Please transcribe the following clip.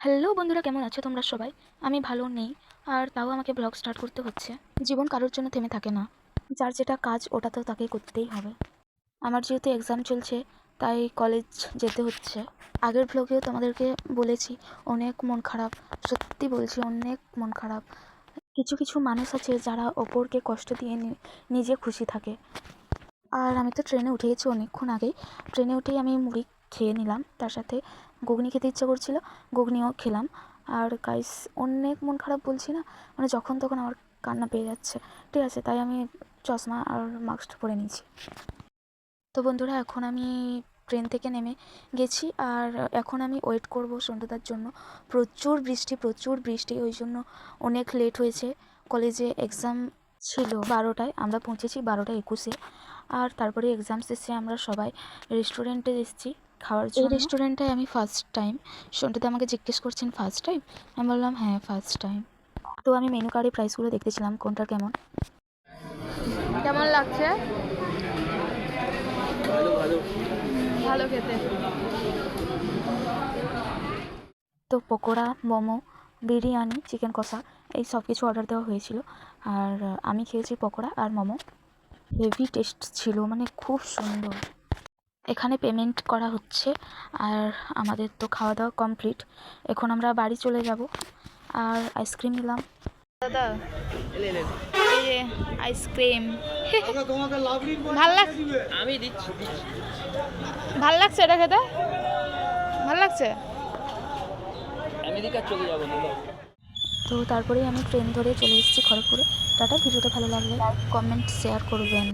Hello বন্ধুরা, কেমন আছো তোমরা সবাই? আমি ভালো নেই, আর তাও আমাকে ব্লগ স্টার্ট করতে হচ্ছে। জীবন কারোর জন্য থেমে থাকে না। যার যেটা কাজ, ওটা তো তাকে করতেই হবে। আমার যেহেতু এক্সাম চলছে, তাই কলেজ যেতে হচ্ছে। আগের ব্লগেও তোমাদেরকে বলেছি, অনেক মন খারাপ। সত্যি বলছি, অনেক মন খারাপ। কিছু কিছু মানুষ আছে যারা অপরকে কষ্ট দিয়ে নিজে খুশি থাকে। আর আমি তো ট্রেনে উঠে গেছি অনেকক্ষণ আগেই। ট্রেনে উঠেই আমি মুড়ি খেয়ে নিলাম। তার সাথে ঘুগনি খেতে ইচ্ছা করছিল, ঘুগনিও খেলাম। আর গাইস অনেক মন খারাপ বলছি না? মানে যখন তখন আমার কান্না পেয়ে যাচ্ছে। ঠিক আছে, তাই আমি চশমা আর মাস্ক পরে নিয়েছি। তো বন্ধুরা, এখন আমি ট্রেন থেকে নেমে গেছি। আর এখন আমি ওয়েট করব সন্ধ্যাদার জন্য। প্রচুর বৃষ্টি প্রচুর বৃষ্টি। ওই জন্য অনেক লেট হয়েছে। কলেজে এক্সাম ছিল বারোটায়, আমরা পৌঁছেছি বারোটা একুশে। আর তারপরে এক্সাম শেষে আমরা সবাই রেস্টুরেন্টে এসেছি। খাওয়ার জন্য। এই রেস্টুরেন্টটায় আমি ফার্স্ট টাইম সন্ধ্যাদা আমাকে জিজ্ঞেস করছেন ফার্স্ট টাইম আমি বললাম হ্যাঁ ফার্স্ট টাইম তো আমি মেনু কার্ডে প্রাইসগুলো দেখতেছিলাম কোনটা কেমন। কেমন লাগছে? ভালো ভালো। ভালো খেতে। তো পকোড়া মোমো বিরিয়ানি চিকেন কষা এই সব কিছু অর্ডার দেওয়া হয়েছিল। আর আমি খেয়েছি পকোড়া আর মোমো। হেভি টেস্ট ছিল মানে খুব সুন্দর। এখানে পেমেন্ট করা হচ্ছে আর আমাদের তো খাওয়া দাওয়া কমপ্লিট এখন আমরা বাড়ি চলে যাব আর আইসক্রিম নিলাম। দাদা এই যে আইসক্রিম ভালো লাগ আমি দিচ্ছি দিচ্ছি। ভালো লাগছে এটা খেতে? ভালো লাগছে? আমেরিকা চলে যাব তো তারপরেই আমি ট্রেন ধরে চলে এসেছি খড়গপুরে। টাটা ভিডিওটা ভালো লাগলে কমেন্ট শেয়ার করবেন।